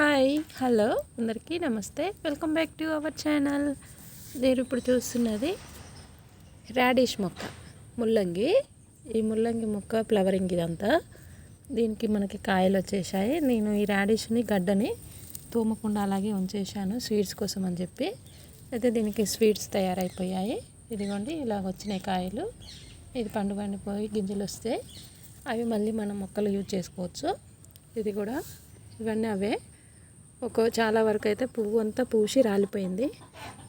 Hi hello అందరికీ నమస్తే. Welcome back to our channel. మీరు ఇప్పుడు చూస్తున్నది రాడిష్ మొక్క ముల్లంగి. ఈ ముల్లంగి మొక్క ఫ్లవరింగ్ ఇదంతా. దీనికి మనకి కాయలు వచ్చేసాయి నేను ఈ రాడిష్ని గడ్డని తోమకుండా అలాగే ఉంచేసాను స్వీట్స్ కోసం అని చెప్పి. అయితే దీనికి స్వీట్స్ తయారైపోయాయి. ఇదిగోండి ఇలా వచ్చినాయి కాయలు. ఇది పండు పండిపోయి గింజలు వస్తే అవి మళ్ళీ మనం మొక్కలు యూజ్ చేసుకోవచ్చు. ఇది కూడా ఇవన్నీ అవే. ఒక చాలా వరకు అయితే పువ్వు అంతా పూసి రాలిపోయింది.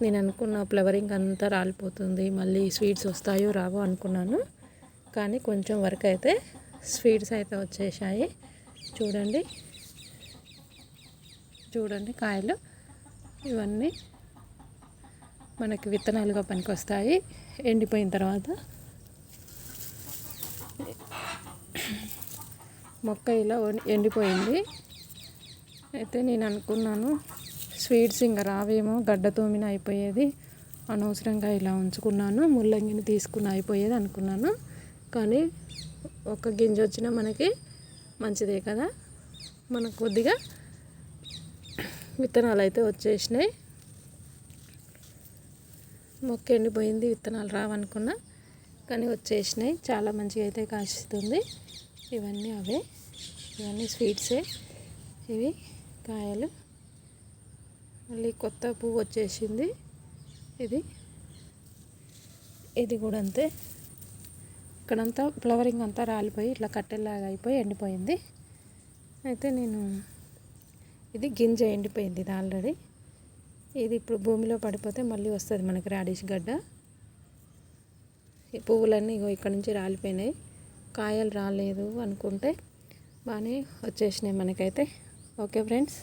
నేను అనుకున్న ఫ్లవరింగ్ అంతా రాలిపోతుంది. మళ్ళీ స్వీట్స్ వస్తాయో రావో అనుకున్నాను. కానీ కొంచెం వరకు అయితే స్వీట్స్ అయితే వచ్చేసాయి. చూడండి. చూడండి కాయలు. ఇవన్నీ మనకి విత్తనాలుగా పనికొస్తాయి. ఎండిపోయిన తర్వాత మొక్క ఇలా ఎండిపోయింది. అయితే నేను అనుకున్నాను స్వీట్స్ ఇంకా రావేమో గడ్డ తోమిన అయిపోయేది. అనవసరంగా ఇలా ఉంచుకున్నాను ముల్లంగిని తీసుకుని అయిపోయేది అనుకున్నాను. కానీ ఒక గింజ వచ్చినా మనకి మంచిదే కదా. మనకు కొద్దిగా విత్తనాలు అయితే వచ్చేసినాయి. మొక్క ఎండిపోయింది విత్తనాలు రావనుకున్నా కానీ వచ్చేసినాయి. చాలా మంచిగా అయితే కాస్తుంది ఇవన్నీ అవే. ఇవన్నీ స్వీట్సే. ఇవి కాయలు. మళ్ళీ కొత్త పువ్వు వచ్చేసింది. ఇది. ఇది కూడా అంతే. ఇక్కడంతా ఫ్లవరింగ్ అంతా రాలిపోయి ఇట్లా కట్టెలాగా అయిపోయి ఎండిపోయింది. అయితే నేను ఇది గింజ ఎండిపోయింది ఇది ఆల్రెడీ. ఇది ఇప్పుడు భూమిలో పడిపోతే మళ్ళీ వస్తుంది మనకి రాడిష్ గడ్డ. ఈ పువ్వులన్నీ ఇగో ఇక్కడ నుంచి రాలిపోయినాయి. కాయలు రాలేదు అనుకుంటే బాగానే వచ్చేసినాయి మనకైతే. ఓకే ఫ్రెండ్స్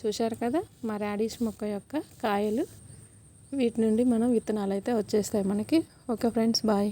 చూశారు కదా మా రాడిష్ మొక్క యొక్క కాయలు. వీటి నుండి మనం విత్తనాలు అయితే వచ్చేస్తాయి మనకి. Okay friends bye.